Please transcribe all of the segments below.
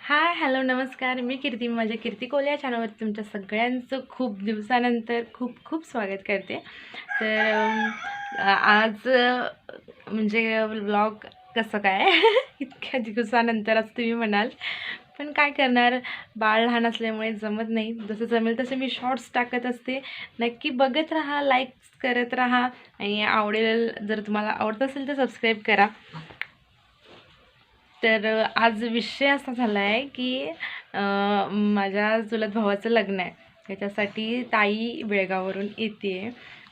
Hi hello नमस्कार. मी कीर्ती माझ्या कीर्ती कोल्या चॅनलवर तुमच्या सगळ्यांचं खूप दिवसानंतर खूप खूप स्वागत करते. तर आज म्हणजे ब्लॉग कसं काय? इतक्या दिवसानंतर असं तुम्ही म्हणाल. पण काय करणार? बाळ लहान असल्यामुळे जमत नाही. जसं जमेल तसं मी शॉर्ट्स टाकत असते. नक्की बघत राहा लाईक्स करत राहा आणि आवडेल जर तुम्हाला आवडत असेल तर सबस्क्राईब करा. तर आज विषय असा झाला आहे की माझ्या चुलत भावाचं लग्न आहे. त्याच्यासाठी ताई बेळगाववरून येते.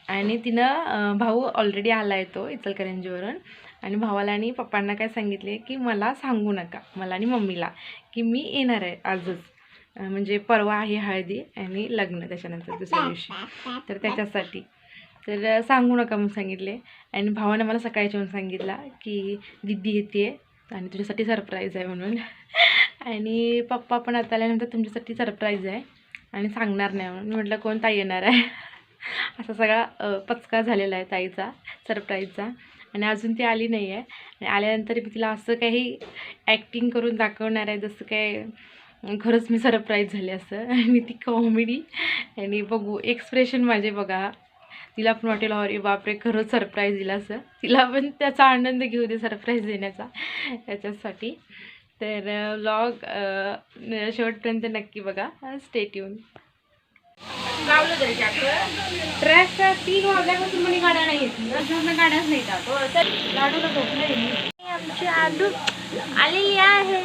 आणि तिनं भाऊ ऑलरेडी आला आहे तो इचलकरंजीवरून. आणि भावाला आणि पप्पांना काय सांगितले की मला सांगू नका मला आणि मम्मीला की मी येणार आहे आजच. म्हणजे परवा आहे हळदी आणि लग्न त्याच्यानंतर दुसऱ्या दिवशी. तर त्याच्यासाठी. तर सांगू नका म्हणून सांगितले. आणि भावानं मला सकाळी येऊन सांगितला की दिदी येते आणि तुझ्यासाठी सरप्राईज आहे म्हणून. आणि पप्पा पण आता आल्यानंतर तुमच्यासाठी सरप्राईज आहे आणि सांगणार नाही म्हणून. म्हटलं कोण ताई येणार आहे? असा सगळा पचका झालेला आहे ताईचा सरप्राईजचा आणि अजून ती आली नाही आहे आणि आल्यानंतर मी तिला असं काही ॲक्टिंग करून दाखवणार आहे जसं काय खरंच मी सरप्राईज झाले असं. आणि ती कॉमेडी आणि बघू एक्सप्रेशन माझे बघा. तिला पण वाटेल अरे बापरे खरंच सरप्राईज दिला असं. तिला पण त्याचा आनंद घेऊ दे सरप्राईज देण्याचा त्याच्यासाठी. तर व्लॉग शेवटपर्यंत नक्की बघा. स्टेट येऊन तीन वाजल्यापासून म्हणे गाड्या नाही येत. गाड्याच नाही जातो लाडूला झोपलं आमची आडू आलेली आहे.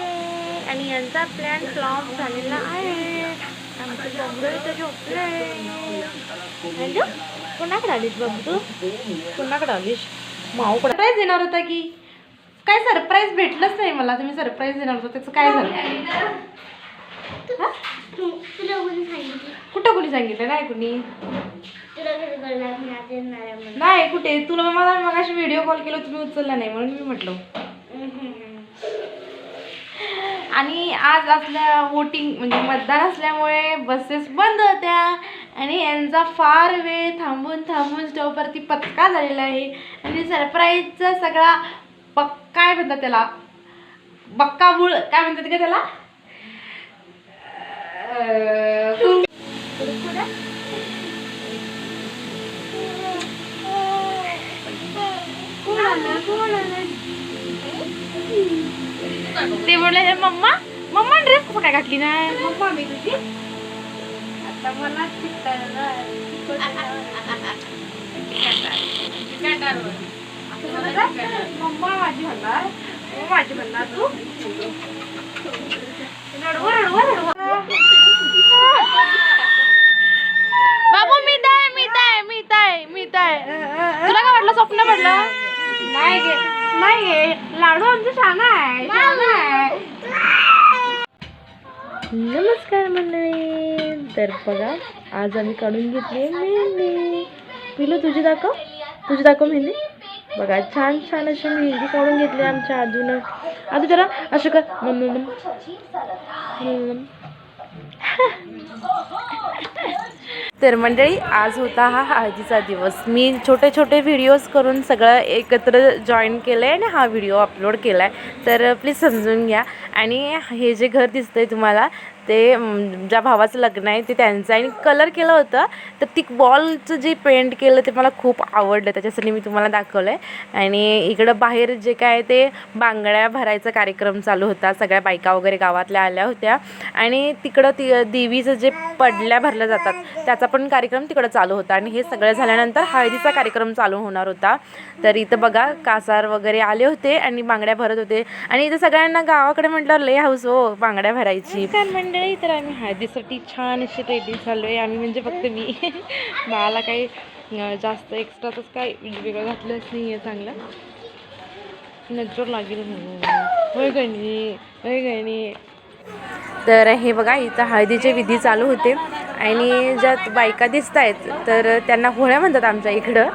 आणि यांचा प्लॅन फ्लॉप झालेला आहे. आमचं बबडू इथं झोपलंय. कोणाकडे आलीस बाबू तू? कोणाकडे आलीस? माऊकडे सरप्राईज देणार होता की? काय सरप्राईज भेटलंच नाही मला. तुम्ही सरप्राईज देणार होता. त्याचं काय झालं? कुठं कुणी सांगितलं? नाही कुणी. आहे. नाही कुठे? तुला मला मग अशी व्हिडिओ कॉल केला तुम्ही उचलला नाही म्हणून मी म्हटलं. आणि आज असल्या वोटिंग म्हणजे मतदान असल्यामुळे बसेस बंद होत्या. आणि यांचा फार वेळ थांबून थांबून स्टॉपवरती पत्का झालेला आहे. आणि सरप्राईजचा सगळा पक काय म्हणतात त्याला. बक्काबूळ काय म्हणतात का त्याला अं, कुरकुरा? कोण आलं? कोण आलं? ते बोलले मम्मा मम्मा ड्रेस कसं काय घातली ना मम्मा मी तुझी आता मला मम्मा माझी म्हणणार मम्मा माझी म्हणणार तू रडवा रडवा रडवा बाबू मी ताय मी ताय मी ताय मी ताय तुला काय वाटलं स्वप्न पडलं नाही गे नाही गे लाडू आमचं छान आहे छान आहे नमस्कार मंडळी तर बघा आज आम्ही काढून घेतली मेहंदी. पिलू तुझी दाखव. तुझी दाखव मेहंदी. बघा छान छान अशी मेहंदी काढून घेतली आमच्या आजून. आजू जरा असं कर. मम तर मंडळी आज होता हा हळदीचा दिवस. मी छोटे छोटे व्हिडिओज करून सगळं एकत्र जॉईन केलं आहे आणि हा व्हिडिओ अपलोड केला आहे तर प्लीज समजून घ्या. आणि हे जे घर दिसतं आहे तुम्हाला ते ज्या भावाचं लग्न आहे ते त्यांचं. आणि कलर केलं होतं तर ती बॉलचं जे पेंट केलं ते मला खूप आवडलं. त्याच्यासाठी मी तुम्हाला दाखवलं आहे आणि इकडं बाहेर जे काय ते बांगड्या भरायचा कार्यक्रम चालू होता. सगळ्या बायका वगैरे गावातल्या आल्या होत्या. आणि तिकडं ती देवीचं जे पडल्या भरल्या जातात त्याचा पण कार्यक्रम तिकडं चालू होता. आणि हे सगळं झाल्यानंतर हळदीचा कार्यक्रम चालू होणार होता. तर इथं बघा कासार वगैरे आले होते आणि बांगड्या भरत होते. आणि इथं सगळ्यांना गावाकडे म्हटलं लय हाऊस हो बांगड्या भरायची. मंडळी तर आम्ही हळदीसाठी छान अशी रेडी झालो आहे. आम्ही म्हणजे फक्त मी. मला काही जास्त एक्स्ट्राच काय वेगळं घातलंच नाही आहे चांगलं. नजर लागेल होय गणी होय गणी. तर हे बघा इथं हळदीचे विधी चालू होते. आणि ज्यात बायका दिसत आहेत तर त्यांना होळ्या म्हणतात आमच्या इकडं.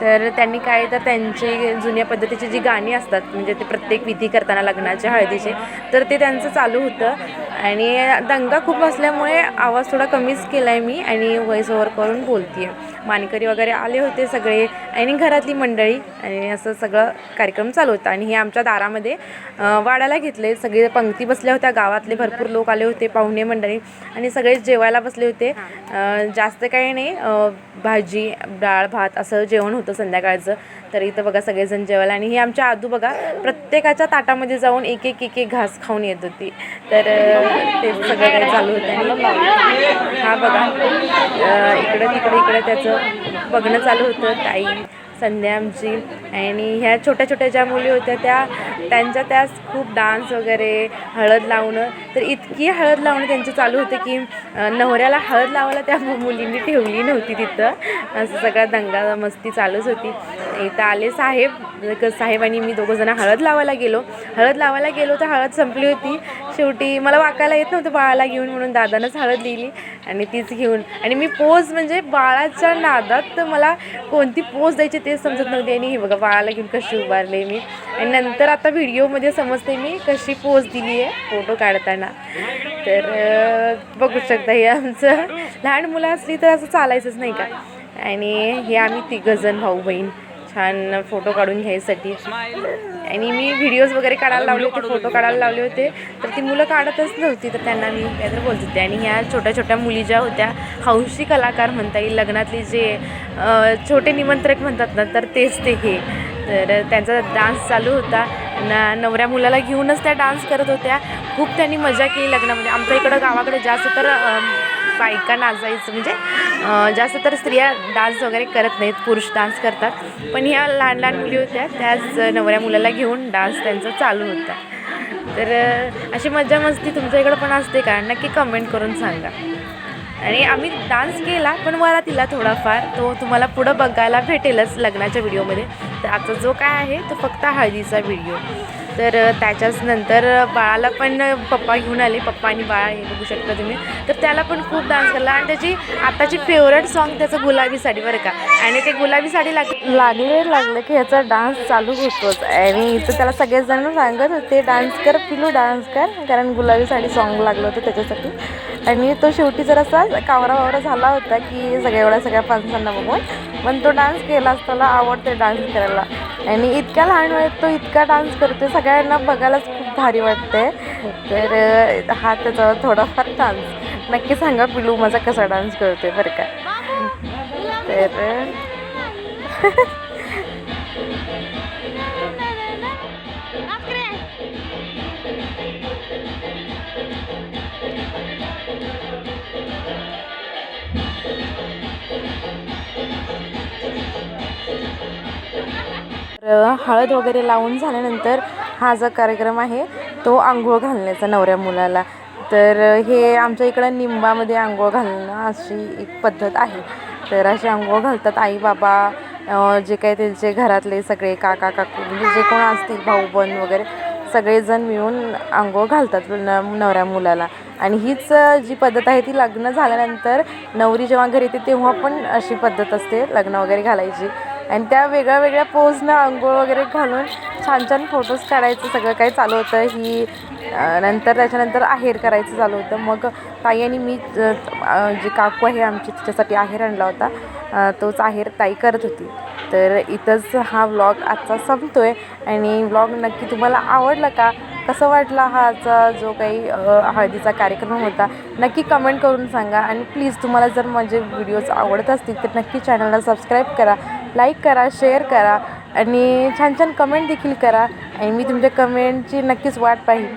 तर त्यांनी काय तर त्यांची जुन्या पद्धतीची जी गाणी असतात म्हणजे ते प्रत्येक विधी करताना लग्नाच्या हळदीचे तर ते त्यांचं चालू होतं. आणि दंगा खूप असल्यामुळे आवाज थोडा कमीच केला आहे मी आणि व्हॉइस ओव्हर करून बोलते आहे मानकरी वगैरे आले होते सगळे आणि घरातली मंडळी आणि असं सगळं कार्यक्रम चालू होता. आणि हे आमच्या दारामध्ये वाढायला घेतले. सगळे पंक्ती बसल्या होत्या. गावातले भरपूर लोक आले होते पाहुणे मंडळी आणि सगळे जेवायला बसले होते. जास्त काही नाही. भाजी डाळ भात असं जेवण होतं संध्याकाळचं. तर इथं बघा सगळेजण जेवायला आणि हे आमच्या आदू बघा प्रत्येकाच्या ताटामध्ये जाऊन एक एक एक एक घास खाऊन येत होती. तर ते सगळं काही चालू होतं आणि हा बघा इकडं तिकडं इकडं त्याचं बघणं चालू होतं ताई संध्या आमची आणि ह्या छोट्या छोट्या ज्या मुली होत्या त्या त्यांच्या त्याच खूप डान्स वगैरे हळद लावणं तर इतकी हळद लावणं त्यांचं चालू होते की नवऱ्याला हळद लावायला त्या मु- मुलींनी ठेवली नव्हती तिथं. असं सगळा दंगा मस्ती चालूच होती. इथं आले साहेब साहेब आणि मी दोघंजणं हळद लावायला गेलो. हळद लावायला गेलो तर हळद संपली होती. शेवटी मला वाकायला येत नव्हतं बाळाला घेऊन म्हणून दादानंच हळद लिहिली आणि तीच घेऊन. आणि मी पोज म्हणजे बाळाच्या नादात तर मला कोणती पोज द्यायची तेच समजत नव्हती. आणि हे बघा बाळाला घेऊन कशी उभारले मी. आणि नंतर आता व्हिडिओमध्ये समजते मी कशी पोज दिली आहे फोटो काढताना. तर बघू शकता हे आमचं लहान मुलं असली तर असं चालायचंच नाही का? आणि हे आम्ही तिघंजण भाऊ बहीण छान फोटो काढून घ्यायसाठी. आणि मी व्हिडिओज वगैरे काढायला लावले होते फोटो काढायला लावले होते. तर ती मुलं काढतच नव्हती तर त्यांना मी काहीतरी बोलत होते. आणि ह्या छोट्या छोट्या मुली ज्या होत्या हौशी कलाकार म्हणता येईल लग्नातली जे छोटे निमंत्रक म्हणतात ना तर तेच ते हे. तर त्यांचा डान्स चालू होता. ना नवऱ्या मुलाला घेऊनच त्या डान्स करत होत्या. खूप त्यांनी मजा केली लग्नामध्ये. आमच्या इकडं गावाकडे जास्त तर बायका नाचायचं म्हणजे जास्त तर स्त्रिया डान्स वगैरे करत नाहीत पुरुष डान्स करतात. पण ह्या लहान लहान मुली होत्या त्याच नवऱ्या मुलाला घेऊन डान्स त्यांचा चालू होता. तर अशी मजा मस्ती तुमच्या इकडं पण असते का? नक्की कमेंट करून सांगा. आणि आम्ही डान्स केला पण मला तिला थोडाफार. तो तुम्हाला पुढं बघायला भेटेलच लग्नाच्या व्हिडिओमध्ये तर आता जो काय आहे तो फक्त हळदीचा व्हिडिओ तर त्याच्याच नंतर बाळाला पण पप्पा घेऊन आले. पप्पा आणि बाळा हे बघू शकता तुम्ही. तर त्याला पण खूप डान्स केला. आणि त्याची आताची फेवरेट सॉन्ग त्याचं गुलाबी साडी बरं का. आणि ते गुलाबी साडी लाग लागले लागलं की ह्याचा डान्स चालू होतोच. आणि इथं त्याला सगळेजण सांगत होते डान्स कर पिलू डान्स कर. कारण गुलाबी साडी सॉन्ग लागलं होतं त्याच्यासाठी. आणि तो शेवटी जरासा कावरा वावरा झाला होता की सगळ्या एवढ्या सगळ्या माणसांना बघून पण तो डान्स केलाच त्याला आवडते डान्स करायला. आणि इतक्या लहान वयात तो इतका डान्स करतो सगळ्यांना बघायलाच खूप भारी वाटते तर हा त्याचा थोडाफार डान्स. नक्की सांगा पिलू माझा कसा डान्स करतोय बरं का? तर तर हळद वगैरे लावून झाल्यानंतर हा जो कार्यक्रम आहे तो आंघोळ घालण्याचा नवऱ्या मुलाला. तर हे आमच्या इकडं निंबामध्ये आंघोळ घालणं अशी एक पद्धत आहे. तर अशी आंघोळ घालतात आई बाबा जे काही त्यांचे घरातले सगळे काका काकू म्हणजे जे कोण असतील भाऊ बहीण वगैरे सगळेजण मिळून आंघोळ घालतात न नवऱ्या मुलाला. आणि हीच जी पद्धत आहे ती लग्न झाल्यानंतर नवरी जेव्हा घरी येते तेव्हा पण अशी पद्धत असते लग्न वगैरे घालायची. आणि त्या वेगळ्या वेगळ्या पोजनं आंघोळ वगैरे घालून छान छान फोटोज काढायचं सगळं काही चालू होतं. ही नंतर त्याच्यानंतर आहेर करायचं चालू होतं. मग ताई आणि मी जे जी काकू आहे आमची तिच्यासाठी आहेर आणला होता. तोच आहेर ताई करत होती. तर इथंच हा व्लॉग आजचा संपतो आहे आणि व्लॉग नक्की तुम्हाला आवडला का? कसं वाटला हा आजचा जो काही हळदीचा कार्यक्रम होता? नक्की कमेंट करून सांगा. आणि प्लीज तुम्हाला जर माझे व्हिडिओज आवडत असतील तर नक्की चॅनलला सबस्क्राईब करा. लाईक करा शेअर करा आणि छान छान कमेंट देखील करा. आणि मी तुमच्या कमेंटची नक्कीच वाट पाहीन.